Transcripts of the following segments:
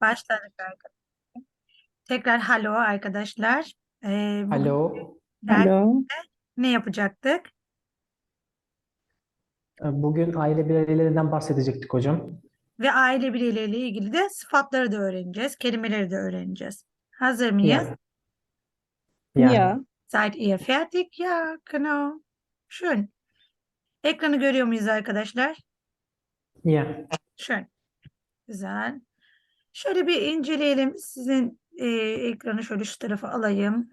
Başladık arkadaşlar. Tekrar hello arkadaşlar. Ee, Alo. Alo. ne yapacaktık? Bugün aile bireylerinden bahsedecektik hocam. Ve aile bireyleriyle ilgili de sıfatları da öğreneceğiz. Kelimeleri de öğreneceğiz. Hazır mıyız? Ja. Ja. Seid ihr fertig? Ja, genau. Schön. Ekranı görüyor muyuz arkadaşlar? Ja. Schön. Güzel. Şöyle bir inceleyelim. Sizin e, ekranı şöyle şu tarafa alayım.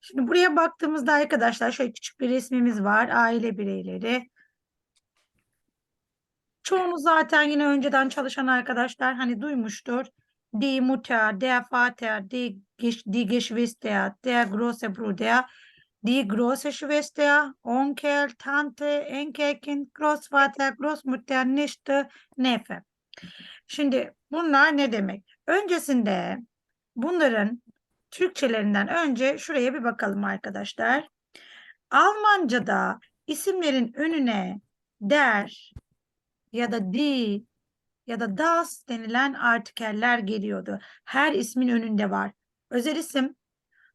Şimdi buraya baktığımızda arkadaşlar şöyle küçük bir resmimiz var. Aile bireyleri. Çoğunuz zaten yine önceden çalışan arkadaşlar hani duymuştur. Die Mutter, der Vater, die, die Geschwister, der große Bruder, die große Schwester, Onkel, Tante, Enkelkind, Großvater, Großmutter, Nichte, Neffe. Şimdi bunlar ne demek? Öncesinde bunların Türkçelerinden önce şuraya bir bakalım arkadaşlar. Almanca'da isimlerin önüne der ya da die ya da das denilen artikeller geliyordu. Her ismin önünde var. Özel isim,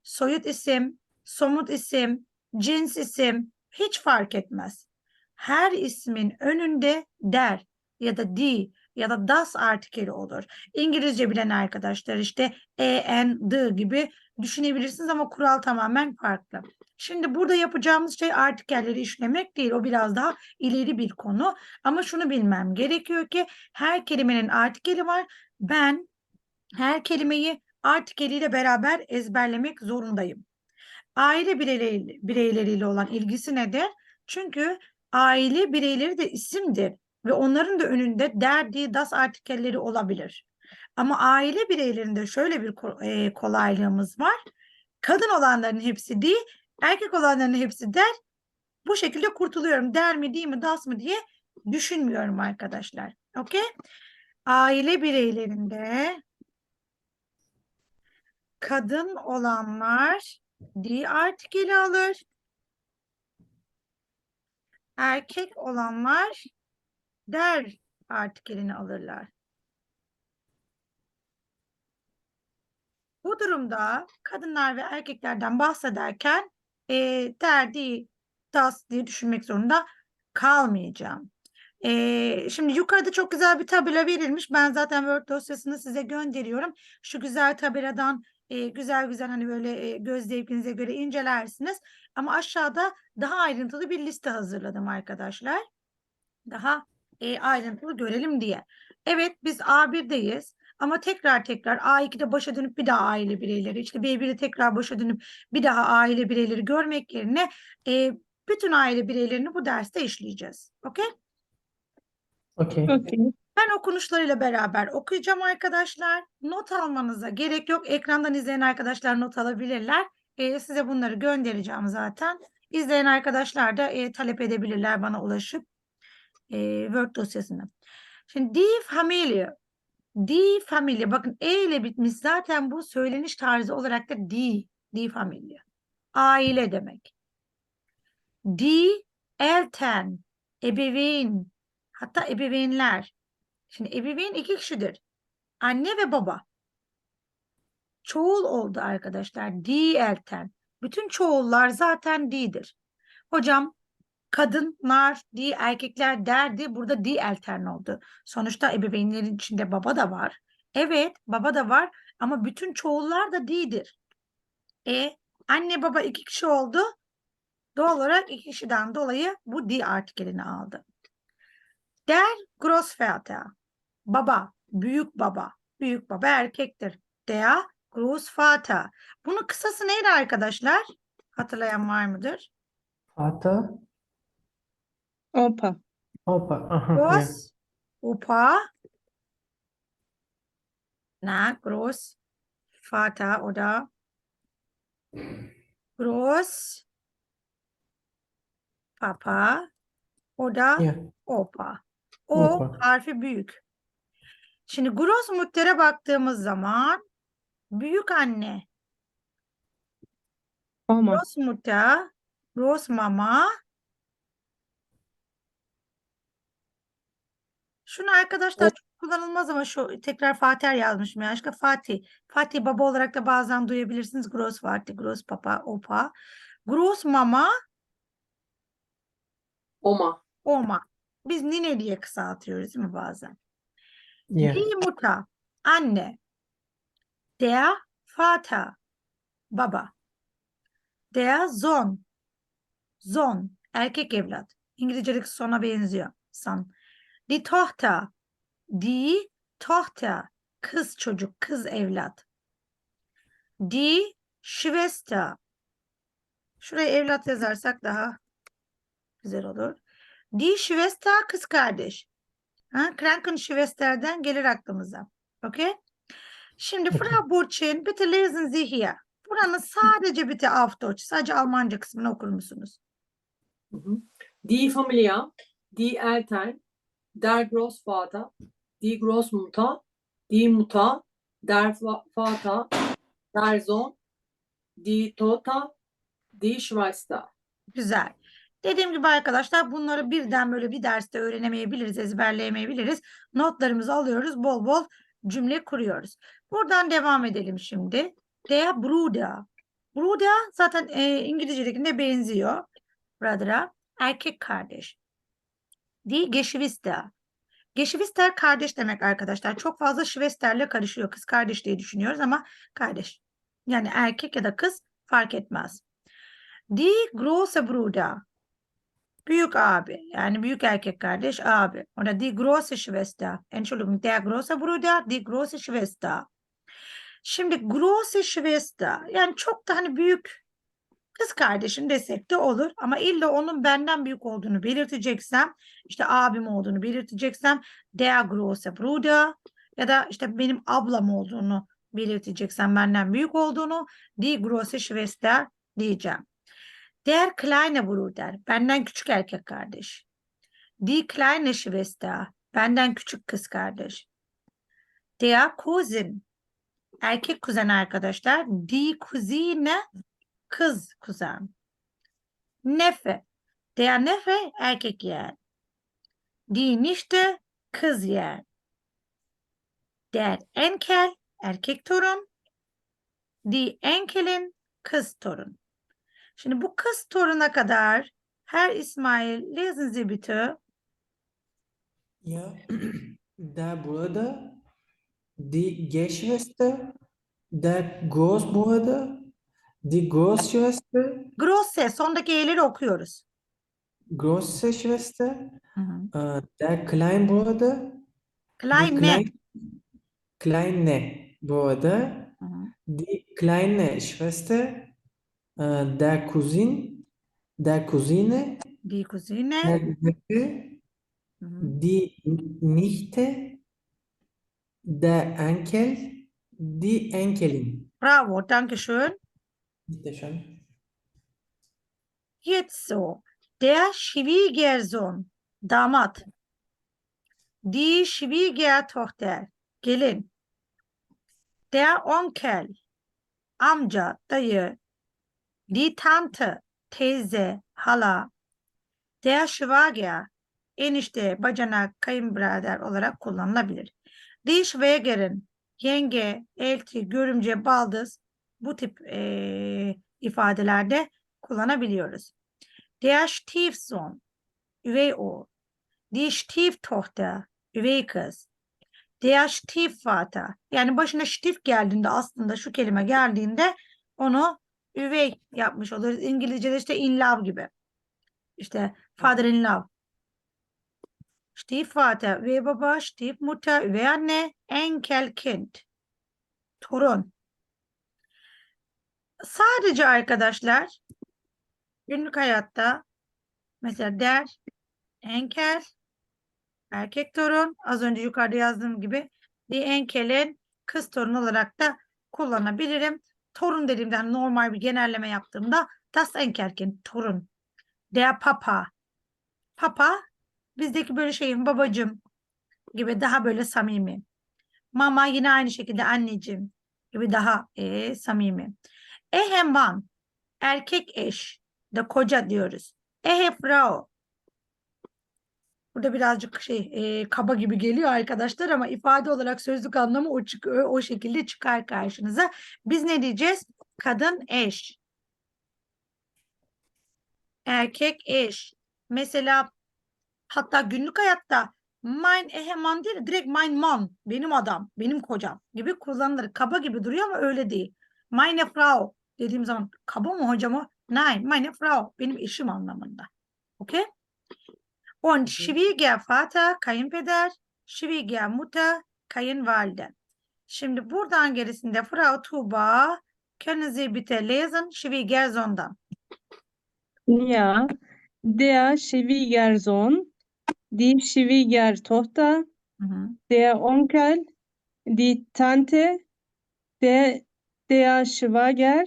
soyut isim, somut isim, cins isim hiç fark etmez. Her ismin önünde der ya da die ya da das artikeli olur. İngilizce bilen arkadaşlar işte en, the gibi düşünebilirsiniz ama kural tamamen farklı. Şimdi burada yapacağımız şey artikelleri işlemek değil. O biraz daha ileri bir konu. Ama şunu bilmem gerekiyor ki her kelimenin artikeli var. Ben her kelimeyi artikeliyle beraber ezberlemek zorundayım. Aile bireyleri, bireyleriyle olan ilgisi nedir? Çünkü aile bireyleri de isimdir ve onların da önünde derdi, das artikelleri olabilir. Ama aile bireylerinde şöyle bir e, kolaylığımız var. Kadın olanların hepsi değil, erkek olanların hepsi der. Bu şekilde kurtuluyorum. Der mi, değil mi, das mı diye düşünmüyorum arkadaşlar. Okey? Aile bireylerinde kadın olanlar di artikeli alır. Erkek olanlar der artikelini alırlar. Bu durumda kadınlar ve erkeklerden bahsederken e, der, das diye düşünmek zorunda kalmayacağım. E, şimdi yukarıda çok güzel bir tabela verilmiş. Ben zaten Word dosyasını size gönderiyorum. Şu güzel tabeladan e, güzel güzel hani böyle e, göz zevkinize göre incelersiniz. Ama aşağıda daha ayrıntılı bir liste hazırladım arkadaşlar. Daha e, ayrıntılı görelim diye. Evet biz A1'deyiz. Ama tekrar tekrar A2'de başa dönüp bir daha aile bireyleri, işte B1'de tekrar başa dönüp bir daha aile bireyleri görmek yerine e, bütün aile bireylerini bu derste işleyeceğiz. Okey? Okey. Okey. Ben okunuşlarıyla beraber okuyacağım arkadaşlar. Not almanıza gerek yok. Ekrandan izleyen arkadaşlar not alabilirler. E, size bunları göndereceğim zaten. İzleyen arkadaşlar da e, talep edebilirler bana ulaşıp e, Word dosyasını. Şimdi die Familie. Die Familie. Bakın E ile bitmiş. Zaten bu söyleniş tarzı olarak da die. Die Familie. Aile demek. Die Eltern. Ebeveyn. Hatta ebeveynler. Şimdi ebeveyn iki kişidir. Anne ve baba. Çoğul oldu arkadaşlar. Die Eltern. Bütün çoğullar zaten die'dir. Hocam kadınlar, die erkekler derdi. Burada die Eltern oldu. Sonuçta ebeveynlerin içinde baba da var. Evet baba da var ama bütün çoğullar da die'dir. E anne baba iki kişi oldu. Doğal olarak iki kişiden dolayı bu die artikelini aldı. Der Großvater. Baba, büyük baba. Büyük baba erkektir. Der Großvater. Bunun kısası neydi arkadaşlar? Hatırlayan var mıdır? Vater. Opa. Opa. Aha. Groß, Opa. Na, Großvater oder Groß, Papa oder Ja. Opa. O Opa. harfi büyük. Şimdi Großmutter'e baktığımız zaman büyük anne, Oma. Großmutter, Großmama. Şunu arkadaşlar çok kullanılmaz ama şu tekrar Fatih yazmışım ya. Aşkı Fatih. Fatih baba olarak da bazen duyabilirsiniz. Gross Fatih, Gross Papa, Opa. Gross Mama, Oma. Oma. Biz nine diye kısaltıyoruz değil mi bazen? Yeah. Die Mutter, anne. Der Vater, baba. Der Sohn, Sohn, erkek evlat. İngilizce'deki sona benziyor. Son. Die Tochter, die Tochter, kız çocuk, kız evlat. Die Schwester. Şuraya evlat yazarsak daha güzel olur. Die Schwester, kız kardeş. Ha, Krankenschwester'den gelir aklımıza. Okay? Şimdi Okey. Frau Burçin, bitte lesen Sie hier. Buranın sadece bitte auf Deutsch, sadece Almanca kısmını okur musunuz? Die Familie, die Eltern, der Großvater, die Großmutter, die Mutter, der Vater, der Sohn, die Tochter, die Schwester. Güzel. Dediğim gibi arkadaşlar bunları birden böyle bir derste öğrenemeyebiliriz, ezberleyemeyebiliriz. Notlarımızı alıyoruz, bol bol cümle kuruyoruz. Buradan devam edelim şimdi. Der Bruder. Bruder zaten e, İngilizce'dekine benziyor. Brother'a. Erkek kardeş. Die Geschwister. Geschwister kardeş demek arkadaşlar. Çok fazla Schwester'le karışıyor. Kız kardeş diye düşünüyoruz ama kardeş. Yani erkek ya da kız fark etmez. Die große Bruder. Büyük abi. Yani büyük erkek kardeş abi. Oder die große Schwester. Entschuldigung, der große Bruder, die große Schwester. Şimdi große Schwester. Yani çok da hani büyük kız kardeşim desek de olur. Ama illa onun benden büyük olduğunu belirteceksem, işte abim olduğunu belirteceksem der große Bruder ya da işte benim ablam olduğunu belirteceksem benden büyük olduğunu die große Schwester diyeceğim. Der kleine Bruder, benden küçük erkek kardeş. Die kleine Schwester, benden küçük kız kardeş. Der Cousin, erkek kuzen arkadaşlar. Die Cousine, kız kuzen. Neffe, der Neffe, erkek yeğen. Die Nichte, kız yeğen. Der Enkel, erkek torun. Die Enkelin, kız torun. Şimdi bu kız toruna kadar her İsmail lesen Sie bitte. Ja. Der Bruder, die Geschwister, der Großbruder, die Großschwester, Grosse sondaki e'leri okuyoruz. große Schwester, Hı hı. äh, der Kleinbruder, klein, kleine Bruder, Hı hı. die kleine Schwester, äh, der Cousin, der Cousine, Die Cousine. der Neffe, Hı hı. die Nichte, der Enkel, die Enkelin. Bravo, danke schön. Schön. Jetzt. Der Schwiegersohn, damat. Die Schwiegertochter, gelin. Der Onkel, amca, dayı. Die Tante, teyze, hala. Der Schwager, enişte, bacanak, kayınbirader olarak kullanılabilir. Die Schwägerin, yenge, elti, görümce, baldız bu tip eee, ifadelerde kullanabiliyoruz. Der Stiefsohn, üvey oğul. Die Stieftochter, üvey kız. Der Stiefvater, yani başına Stief geldiğinde aslında şu kelime geldiğinde onu üvey yapmış oluruz. İngilizce'de işte in love gibi. İşte father in love. Stiefvater, üvey baba, Stiefmutter, üvey anne, Enkelkind, torun. Sadece arkadaşlar günlük hayatta mesela der, enkel, erkek torun, az önce yukarıda yazdığım gibi bir enkelin kız torun olarak da kullanabilirim. Torun dediğimden normal bir genelleme yaptığımda das Enkelkind, torun. Der Papa. Papa bizdeki böyle şeyin babacım gibi daha böyle samimi. Mama yine aynı şekilde anneciğim gibi daha eee, samimi. Ehemann erkek eş da koca diyoruz. Ehefrau Burada birazcık şey e, kaba gibi geliyor arkadaşlar ama ifade olarak sözlük anlamı o, çık o şekilde çıkar karşınıza. Biz ne diyeceğiz? Kadın eş. Erkek eş. Mesela hatta günlük hayatta mein Ehemann değil de direkt mein Mann, benim adam, benim kocam gibi kullanılır. Kaba gibi duruyor ama öyle değil. Meine Frau dediğim zaman kaba mı hocam o? Nein, meine Frau, benim eşim anlamında. Okay? Und Schwiegervater, kayınpeder, Schwiegermutter, kayınvalide. Şimdi buradan gerisinde Frau Tuba, können Sie bitte lesen, Schwiegersohn'dan. Ja, der Schwiegersohn, die Schwiegertochter, Hı hı. der Onkel, die Tante, der, der Schwager,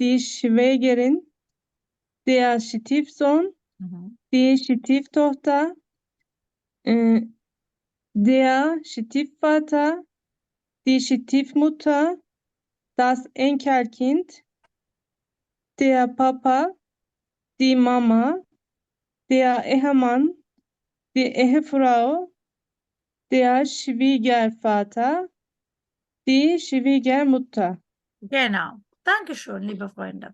die Schwägerin, der Stiefsohn, hı. die Stieftochter, äh, der Stiefvater, die Stiefmutter, das Enkelkind, der Papa, die Mama, der Ehemann, die Ehefrau, der Schwiegervater, die Schwiegermutter. Genau. Dankeschön, liebe Freunde.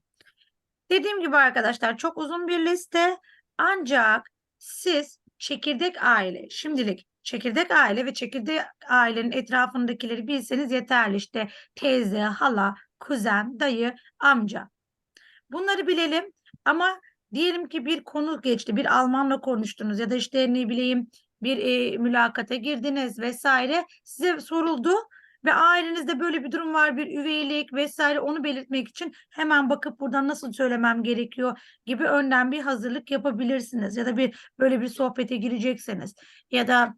Dediğim gibi arkadaşlar çok uzun bir liste ancak siz çekirdek aile, şimdilik çekirdek aile ve çekirdek ailenin etrafındakileri bilseniz yeterli. İşte teyze, hala, kuzen, dayı, amca. Bunları bilelim ama diyelim ki bir konu geçti, bir Almanla konuştunuz ya da işte ne bileyim bir e, mülakata girdiniz vesaire size soruldu ve ailenizde böyle bir durum var, bir üveylik vesaire onu belirtmek için hemen bakıp buradan nasıl söylemem gerekiyor gibi önden bir hazırlık yapabilirsiniz. Ya da bir böyle bir sohbete girecekseniz ya da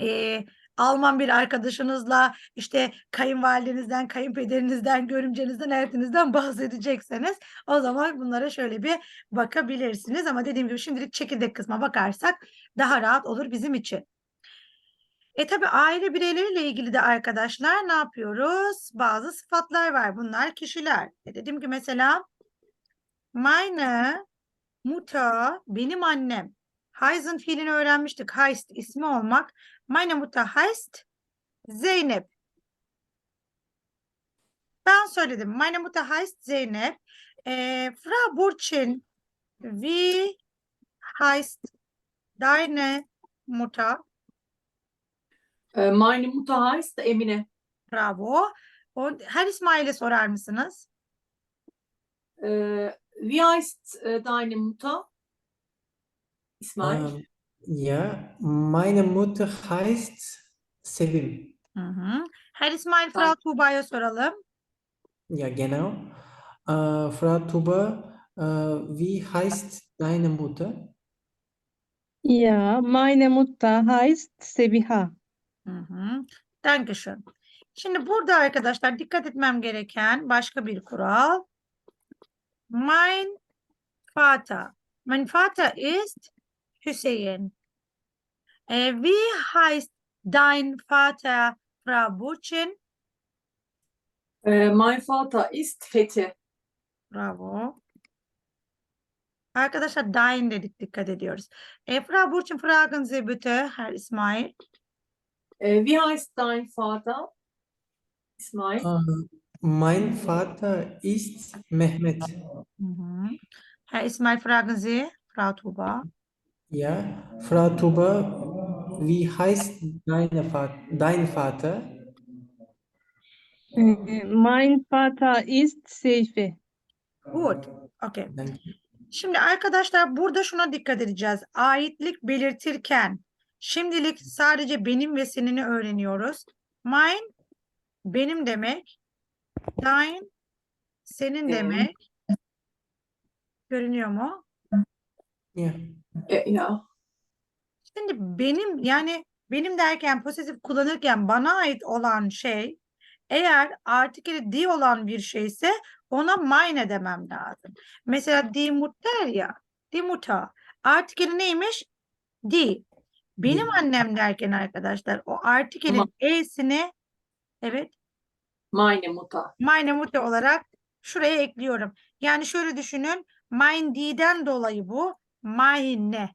eee, Alman bir arkadaşınızla işte kayınvalidenizden, kayınpederinizden, görümcenizden, eltinizden bahsedecekseniz o zaman bunlara şöyle bir bakabilirsiniz. Ama dediğim gibi şimdilik çekirdek kısma bakarsak daha rahat olur bizim için. E tabi aile bireyleriyle ilgili de arkadaşlar ne yapıyoruz? Bazı sıfatlar var. Bunlar kişiler. E dedim ki mesela meine Mutter benim annem. Heißen fiilini öğrenmiştik. Heißt ismi olmak. Meine Mutter heißt Zeynep. Ben söyledim. Meine Mutter heißt Zeynep. E, Frau Burçin wie heißt deine Mutter? Ee, meine Mutter heißt Emine. Bravo. O, her İsmail'e sorar mısınız? Ee, wie heißt äh, deine Mutter? İsmail. Ähm, ja, meine Mutter heißt Sevim. Hı hı. Her İsmail. Frau Tuğba'ya soralım. Ja, genau. Äh, Frau Tuba, äh, wie heißt deine Mutter? Ja, meine Mutter heißt Sebiha. Hı hı. Dankeschön. Şimdi burada arkadaşlar dikkat etmem gereken başka bir kural. Mein Vater. Mein Vater ist Hüseyin. Äh, wie heißt dein Vater, Frau Burçin? Ee, mein Vater ist Fethi. Bravo. Arkadaşlar dein dedik dikkat ediyoruz. E, Frau Burçin fragen Sie bitte, Herr İsmail. Ee, wie heißt dein Vater? İsmail. Äh, mein Vater ist Mehmet. Hı. Herr İsmail fragen Sie, Frau Tuba. Ja, Frau Tuba, wie heißt deine Va dein Vater? Äh, Mein Vater ist Seyfi. Good. Okay. Danke. Şimdi arkadaşlar burada şuna dikkat edeceğiz. Aitlik belirtirken şimdilik sadece benim ve senini öğreniyoruz. Mine benim demek. Thine senin demek. Görünüyor mu? Ee, ya. Şimdi benim yani benim derken pozitif kullanırken bana ait olan şey eğer artikeli di olan bir şeyse ona mine demem lazım. Mesela die Mutter ya. Die Mutter. Artikeli neymiş? Di. Benim annem derken arkadaşlar o artikelin Ama- e'sini evet Meine Mutter. meine Mutter olarak şuraya ekliyorum. Yani şöyle düşünün. Mein die'den dolayı bu. Meine.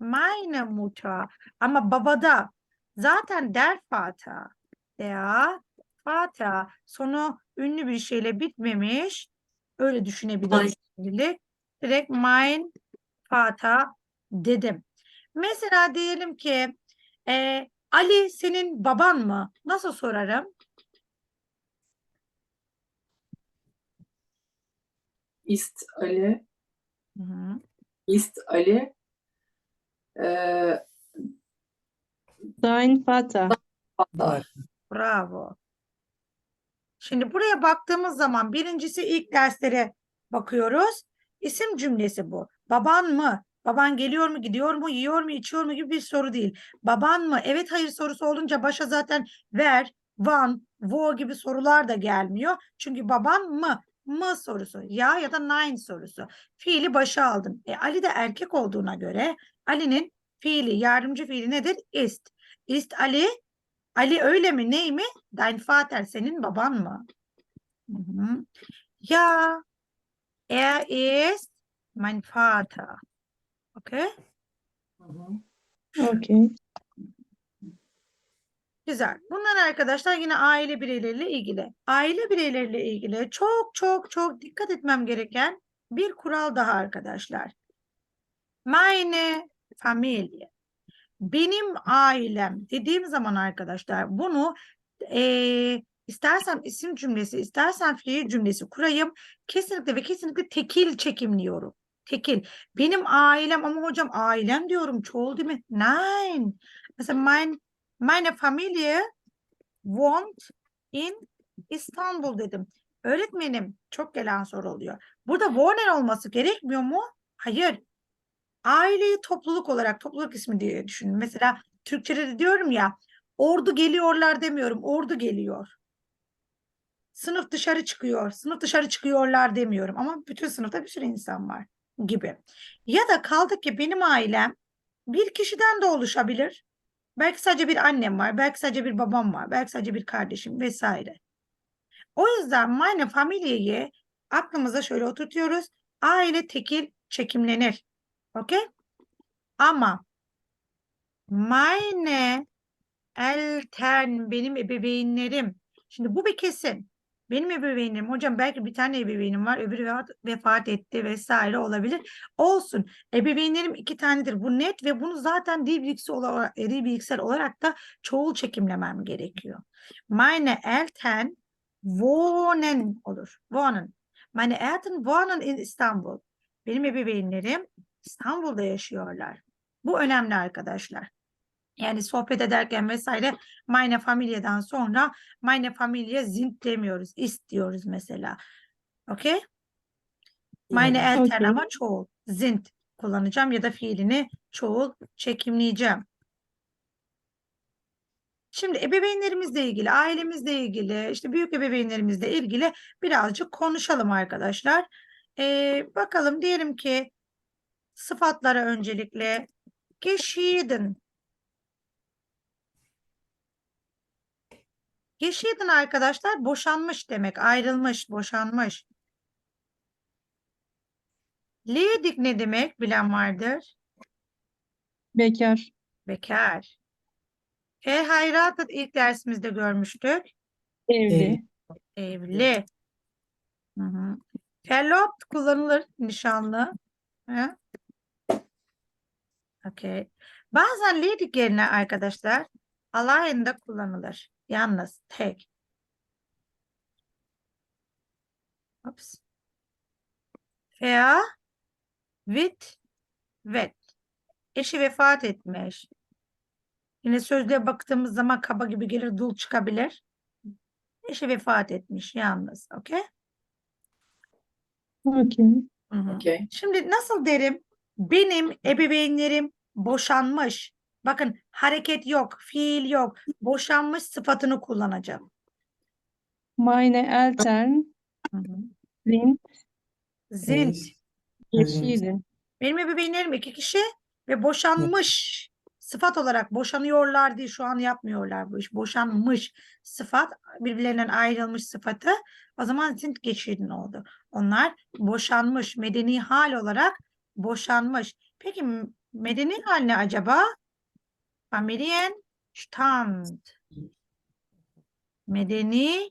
Meine Mutter. Ama babada zaten der Vater. Der Vater. Sonu ünlü bir şeyle bitmemiş. Öyle düşünebiliriz şimdilik. Direkt mein Vater dedim. Mesela diyelim ki e, Ali senin baban mı? Nasıl sorarım? Ist Ali, Hı hı. ist Ali äh, Dein Vater. Vater. Bravo. Şimdi buraya baktığımız zaman birincisi ilk derslere bakıyoruz. İsim cümlesi bu. Baban mı? Baban geliyor mu, gidiyor mu, yiyor mu, içiyor mu gibi bir soru değil. Baban mı? Evet hayır sorusu olunca başa zaten ver, van, wo gibi sorular da gelmiyor. Çünkü baban mı? Mı sorusu. Ya ya da nein sorusu. Fiili başa aldın. E, Ali de erkek olduğuna göre Ali'nin fiili, yardımcı fiili nedir? Ist. Ist Ali Ali öyle mi? Ney mi? Dein Vater senin baban mı? Hı hı. Ja, er ist mein Vater. Okay? Mhm. Okay. Güzel. Bunlar arkadaşlar yine aile bireyleriyle ilgili. Aile bireyleriyle ilgili çok çok çok dikkat etmem gereken bir kural daha arkadaşlar. Meine Familie. Benim ailem dediğim zaman arkadaşlar bunu eee istersem isim cümlesi, istersen fiil cümlesi kurayım. Kesinlikle ve kesinlikle tekil çekimliyorum. Tekil. Benim ailem ama hocam ailem diyorum çoğul değil mi? Nein. Mesela mein, meine Familie wohnt in İstanbul dedim. Öğretmenim çok gelen soru oluyor. Burada wohnen olması gerekmiyor mu? Hayır. Aileyi topluluk olarak topluluk ismi diye düşünün. Mesela Türkçe'de de diyorum ya ordu geliyorlar demiyorum. Ordu geliyor. Sınıf dışarı çıkıyor. Sınıf dışarı çıkıyorlar demiyorum. Ama bütün sınıfta bir sürü insan var gibi. Ya da kaldı ki benim ailem bir kişiden de oluşabilir. Belki sadece bir annem var. Belki sadece bir babam var. Belki sadece bir kardeşim vesaire. O yüzden meine Familie'yi aklımıza şöyle oturtuyoruz. Aile tekil çekimlenir. Okey? Ama meine Eltern benim ebeveynlerim. Şimdi bu bir kesin. Benim ebeveynlerim hocam belki bir tane ebeveynim var öbürü vefat, etti vesaire olabilir. Olsun. Ebeveynlerim iki tanedir. Bu net ve bunu zaten dil bilgisi olarak, dil bilgisel olarak da çoğul çekimlemem gerekiyor. Meine Eltern wohnen olur. Wohnen. Meine Eltern wohnen in İstanbul. Benim ebeveynlerim İstanbul'da yaşıyorlar. Bu önemli arkadaşlar. Yani sohbet ederken vesaire meine Familie'den sonra meine Familie sind demiyoruz. Ist diyoruz mesela. Okey? Meine Yani Eltern Okey. ama çoğul. Sind kullanacağım ya da fiilini çoğul çekimleyeceğim. Şimdi ebeveynlerimizle ilgili, ailemizle ilgili, işte büyük ebeveynlerimizle ilgili birazcık konuşalım arkadaşlar. Ee, bakalım diyelim ki sıfatlara öncelikle geschieden. Geschieden arkadaşlar boşanmış demek, ayrılmış, boşanmış. Ledig ne demek bilen vardır? Bekar. Bekar. Verheiratet ilk dersimizde görmüştük. Evli. Evli. Hı hı. Verlobt kullanılır nişanlı. Hı? Okey. Bazen ledig yerine arkadaşlar de kullanılır. Yalnız tek. Ups. Ver wit vet. Eşi vefat etmiş. Yine sözlüğe baktığımız zaman kaba gibi gelir, dul çıkabilir. Eşi vefat etmiş yalnız. Okey? Hı. Okay. Şimdi nasıl derim? Benim ebeveynlerim boşanmış. Bakın hareket yok, fiil yok. Boşanmış sıfatını kullanacağım. Meine Eltern Hı hı. sind Sind. Geschieden. Benim ebeveynlerim iki kişi ve boşanmış sıfat olarak boşanıyorlar değil şu an yapmıyorlar bu iş. Boşanmış sıfat birbirlerinden ayrılmış sıfatı o zaman sind geçirin oldu. Onlar boşanmış medeni hal olarak boşanmış. Peki Medeni hal ne acaba? Familienstand. Medeni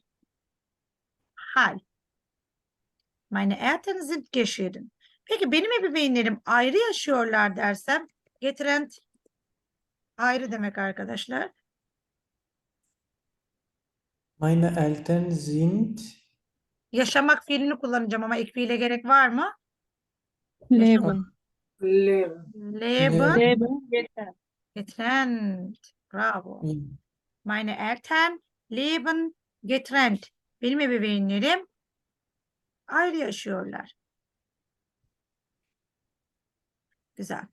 hal. Meine Eltern sind geschieden. Peki benim ebeveynlerim ayrı yaşıyorlar dersem getrennt ayrı demek arkadaşlar. Meine Eltern sind Yaşamak fiilini kullanacağım ama ek fiile gerek var mı? Leben. Leben. Leben Leben getrennt. Getrennt. Bravo. ja, Meine Eltern leben getrennt. Benim ebeveynlerim ayrı yaşıyorlar. Güzel.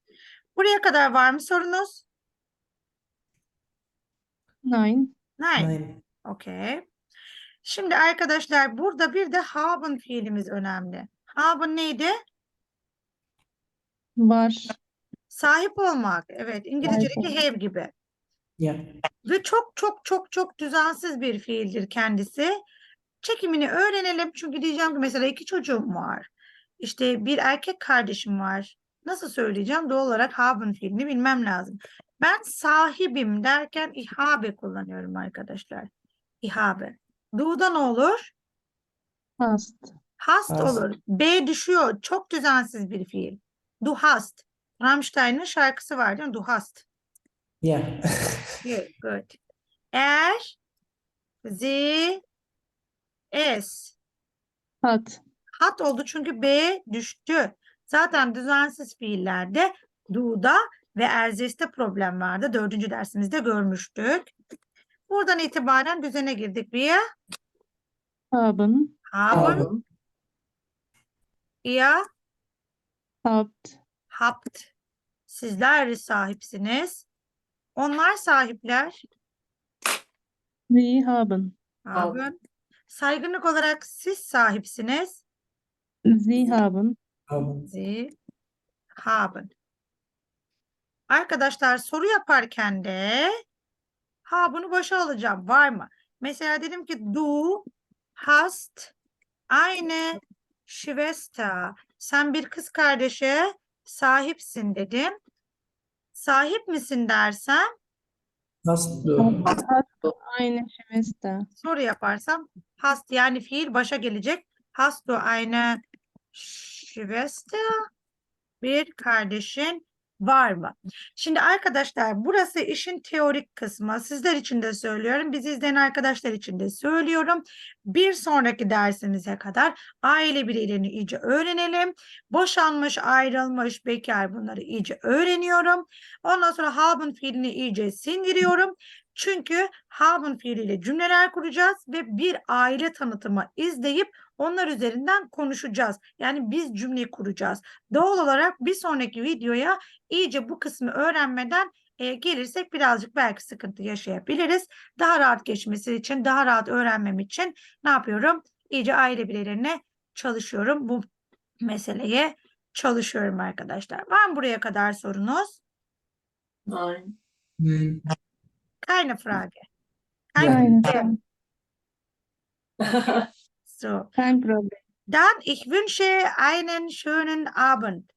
Buraya kadar var mı sorunuz? Nein. Nein. nein, Okey. Şimdi arkadaşlar burada bir de haben fiilimiz önemli. Haben neydi? Var. Sahip olmak. Evet. İngilizce'deki have gibi. ja, Ve çok çok çok çok düzensiz bir fiildir kendisi. Çekimini öğrenelim. Çünkü diyeceğim ki mesela iki çocuğum var. İşte bir erkek kardeşim var. Nasıl söyleyeceğim? Doğal olarak haben fiilini bilmem lazım. Ben sahibim derken ihabe kullanıyorum arkadaşlar. İhabe. Du'da ne olur? Hast. Hast Hast. olur. B düşüyor. Çok düzensiz bir fiil. Du hast. Rammstein'ın şarkısı var değil mi? Du hast. ja, Good, good. Er, sie, es. Hat. Hat oldu çünkü B düştü. Zaten düzensiz fiillerde do'da ve erzeste problem vardı. Dördüncü dersimizde görmüştük. Buradan itibaren düzene girdik. Wir Haben. haben, haben, ihr Habt. habt. Sizler sahipsiniz. Onlar sahipler. Sie haben. Haben. Saygınlık olarak siz sahipsiniz. Sie haben. haben, Sie haben. Arkadaşlar soru yaparken de ha bunu başa alacağım. Var mı? Mesela dedim ki du hast eine Schwester. Sen bir kız kardeşe sahipsin dedim. Sahip misin dersem du eine Schwester? soru yaparsam hast yani fiil başa gelecek. Hast du eine Schwester? Bir kardeşin var mı? Şimdi arkadaşlar burası işin teorik kısmı. Sizler için de söylüyorum. Bizi izleyen arkadaşlar için de söylüyorum. Bir sonraki dersimize kadar aile bireylerini iyice öğrenelim. Boşanmış, ayrılmış, bekar bunları iyice öğreniyorum. Ondan sonra haben fiilini iyice sindiriyorum. Çünkü haben fiiliyle cümleler kuracağız ve bir aile tanıtımı izleyip onlar üzerinden konuşacağız. Yani biz cümle kuracağız. Doğal olarak bir sonraki videoya iyice bu kısmı öğrenmeden e, gelirsek birazcık belki sıkıntı yaşayabiliriz. Daha rahat geçmesi için, daha rahat öğrenmem için ne yapıyorum? İyice aile bireylerine çalışıyorum. Bu meseleye çalışıyorum arkadaşlar. Var mı buraya kadar sorunuz? Nein. nein, Keine Frage. Keine Problem. So. Kein Problem. Dann ich wünsche einen schönen Abend.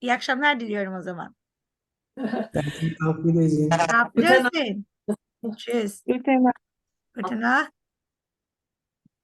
İyi akşamlar diliyorum o zaman. danke, auf Wiedersehen. Auf. Wiedersehen. Tschüss. Gute Nacht. Gute Nacht.